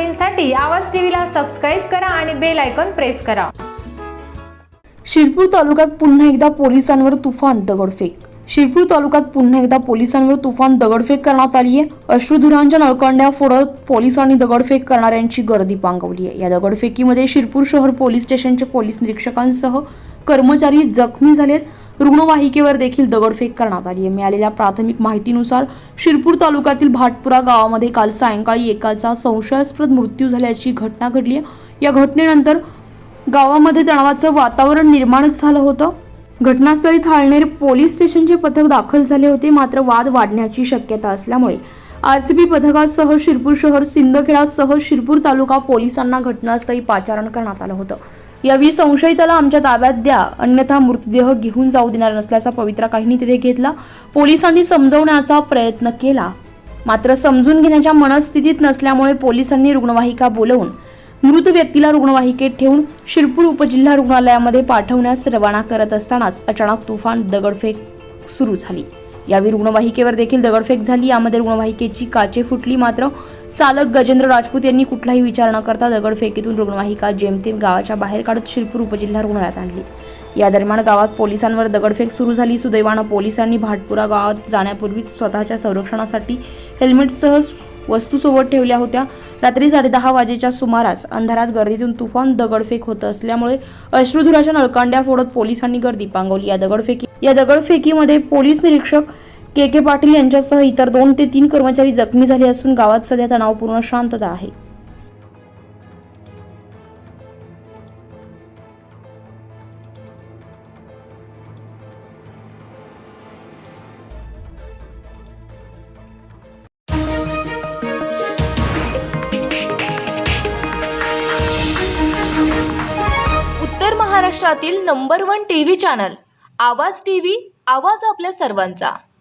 घडामोडींसाठी आवाज टीव्हीला सबस्क्राईब करा आणि बेल आयकॉन प्रेस करा. शिरपूर तालुक्यात पुन्हा एकदा पोलिसांवर तुफान दगडफेक. शिरपूर तालुक्यात पुन्हा एकदा पोलिसांवर तुफान दगडफेक करण्यात आली आहे. अश्रुधुरांच्या नळकांड्या फोडत पोलिसांनी दगडफेक करणाऱ्यांची गर्दी पांगवली आहे. या दगडफेकीमध्ये शिरपूर शहर पोलीस स्टेशनचे पोलीस निरीक्षकांसह कर्मचारी जखमी झालेत. रुग्णवाहिकेवर देखील दगडफेक करण्यात आली आहे. मिळालेल्या प्राथमिक माहितीनुसार शिरपूर तालुक्यातील भाटपुरा गावामध्ये काल सायंकाळी एकाचा संशयास्पद मृत्यू झाल्याची घटना घडली आहे. या घटनेनंतर गावामध्ये तणावाचं वातावरण निर्माण झालं होतं. घटनास्थळी थाळनेर पोलीस स्टेशनचे पथक दाखल झाले होते. मात्र वाद वाढण्याची शक्यता असल्यामुळे आरसीबी पथकासह शिरपूर शहर सिंदखेडासह शिरपूर तालुका पोलिसांना घटनास्थळी पाचारण करण्यात आलं होतं. यावेळी संशयिताला आमच्या ताब्यात द्या. अन्यथा मृतदेह घेऊन जाऊ देणार नसल्याचा पवित्रा काहींनी तिथे घेतला. पोलिसांनी समजवण्याचा प्रयत्न केला. मात्र समजून घेण्याच्या मनस्थितीत नसल्यामुळे पोलिसांनी रुग्णवाहिका बोलवून मृत व्यक्तीला रुग्णवाहिकेत ठेवून शिरपूर उपजिल्हा रुग्णालयामध्ये पाठवण्यास रवाना करत असतानाच अचानक तुफान दगडफेक सुरू झाली. यावेळी रुग्णवाहिकेवर देखील दगडफेक झाली. यामध्ये रुग्णवाहिकेची काचे फुटली मात्र चालक गजेंद्र राजपूत यांनी कुठलाही विचार न करता दगडफेकीतून रुग्णवाहिका जेमतेम गावाच्या बाहेर काढत शिरपूर उपजिल्हा रुग्णालयात आणली. या दरम्यान गावात पोलिसांवर दगडफेक सुरू झाली. सुदैवानं पोलिसांनी भाटपुरा गावात जाण्यापूर्वीच स्वतःच्या संरक्षणासाठी हेल्मेटसह वस्तू सोबत ठेवल्या होत्या. रात्री साडेदहा वाजेच्या सुमारास अंधारात गर्दीतून तुफान दगडफेक होत असल्यामुळे अश्रुधुराच्या नळकांड्या फोडत पोलिसांनी गर्दी पांगवली. या दगडफेकी या दगडफेकीमध्ये पोलीस निरीक्षक के के पाटील यांच्यासह इतर दोन ते तीन कर्मचारी जखमी झाले असून गावात सध्या तणावपूर्ण शांतता आहे. उत्तर महाराष्ट्रातील number one TV channel Awaaz TV Awaaz आपल्या सर्वांचा.